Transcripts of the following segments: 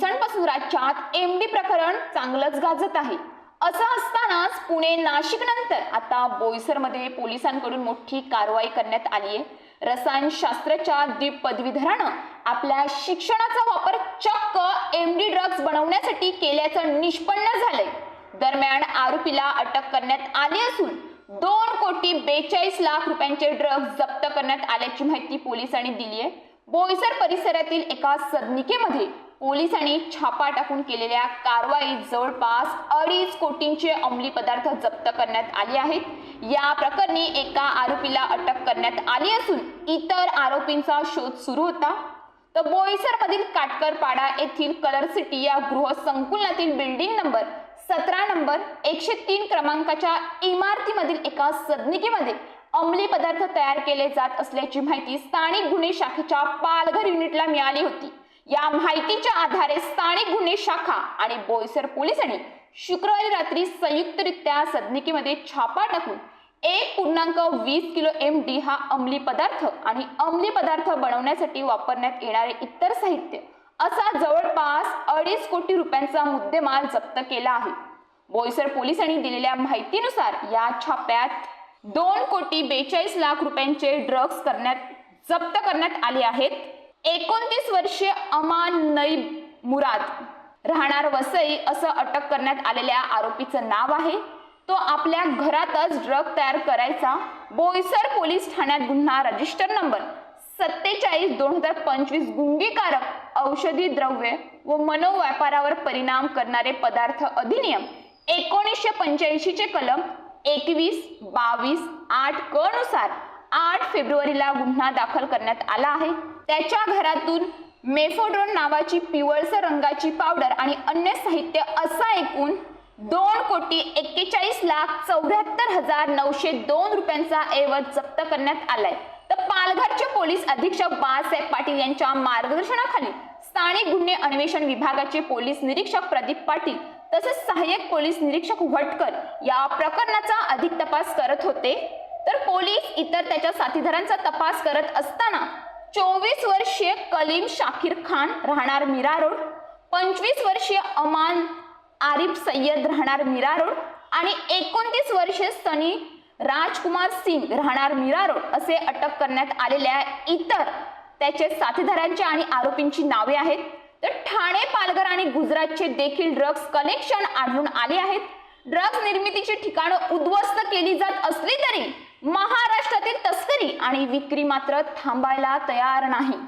शहरात एमडी प्रकरण चांगलंच गाजत आहे. असं असतानाच पुणे नाशिक नंतर आता बोईसरमध्ये पोलिसांकडून मोठी कारवाई करण्यात आली आहे. रसायनशास्त्राच्या द्वीप पदवीधरानं आपल्या शिक्षणाचा वापर चक्क एमडी ड्रग्ज बनवण्यासाठी केल्याचं निष्पन्न झालंय. दरम्यान आरोपीला अटक करण्यात आली असून दोन कोटी बेचाळीस लाख रुपयांचे ड्रग्ज जप्त करण्यात आल्याची माहिती पोलिसांनी दिली आहे बोईसर परिसरातील एका सदनिकेमध्ये पोलिसांनी छापा टाकून केलेल्या कारवाईत जवळपास अडीच कोटींचे अंमली पदार्थ जप्त करण्यात आले आहेत. या प्रकरणी एका आरोपीला अटक करण्यात आली असून इतर आरोपींचा शोध सुरू होता. तर बोईसरमधील काटकरपाडा येथील कलर सिटी या गृह संकुलनातील बिल्डिंग नंबर सतरा नंबर एकशे तीन क्रमांकाच्या इमारतीमधील एका सदनिकेमध्ये अंमली पदार्थ तयार केले जात असल्याची माहिती स्थानिक गुन्हे शाखेच्या पालघर युनिटला मिळाली होती. या माहितीच्या आधारे स्थानिक गुन्हे शाखा आणि बोईसर पोलिसांनी शुक्रवारी रात्री संयुक्तरित्या सदनिकेमध्ये छापा टाकून एक पूर्णांक वीस किलो एम डी हा अंमली पदार्थ आणि अंमली पदार्थ बनवण्यासाठी वापरण्यात येणारे इतर साहित्य असा जवळपास अडीच कोटी रुपयांचा मुद्देमाल जप्त केला आहे. बोईसर पोलिसांनी दिलेल्या माहितीनुसार या छाप्यात दोन कोटी बेचाळीस लाख रुपयांचे ड्रग्ज करण्यात जप्त करण्यात आले आहेत. एकोणतीस वर्षीय अमान नईब मुराद राहणार वसई असं अटक करण्यात आलेल्या आरोपीचं नाव आहे. तो आपल्या घरातच ड्रग तयार करायचा. बोईसर पोलीस ठाण्यात गुन्हा रजिस्टर नंबर सत्तेचाळीस दोन हजार पंचवीस गुंगीकारक औषधी द्रव्य व मनोव्यापारावर परिणाम करणारे पदार्थ अधिनियम एकोणीसशे पंच्याऐंशीचे कलम एकवीस बावीस आठ क नुसार फेब्रुवारीला गुन्हा दाखल करण्यात आला आहे. त्याच्या घरातून मेफोड्रोन नावाची पिवळसर रंगाची पावडर आणि अन्य साहित्य असा एकूण दोन कोटी एक्केचाळीस लाख चौऱ्याहत्तर हजार नऊशे दोन रुपयांचा ऐवज जप्त करण्यात आलाय. तर पालघरचे पोलीस अधीक्षक बाळासाहेब पाटील यांच्या मार्गदर्शनाखाली स्थानिक गुन्हे अन्वेषण विभागाचे पोलीस निरीक्षक प्रदीप पाटील तसेच सहाय्यक पोलीस निरीक्षक भटकर या प्रकरणाचा अधिक तपास करत होते. तर पोलीस इतर त्याच्या साथीदारांचा तपास करत असताना चोवीस वर्षीय कलीम शाकीर खान राहणार मीरा रोड पंचवीस वर्षीय अमान आरिफ सय्यद राहणार मीरा रोड आणि एकोणतीस वर्षीय सनी राजकुमार सिंग राहणार मीरा रोड असे अटक करण्यात आलेल्या इतर त्याचे साथीदारांची आणि आरोपींची नावे आहेत. तर ठाणे पालघर आणि गुजरातचे देखील ड्रग्ज कनेक्शन आढळून आले आहेत. ड्रग्ज निर्मितीची ठिकाणं उद्ध्वस्त केली जात असली तरी महाराष्ट्रातील तस्करी आणि विक्री मात्र थांबायला तयार नाही.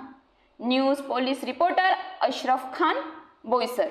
News police reporter Ashraf Khan Boisar.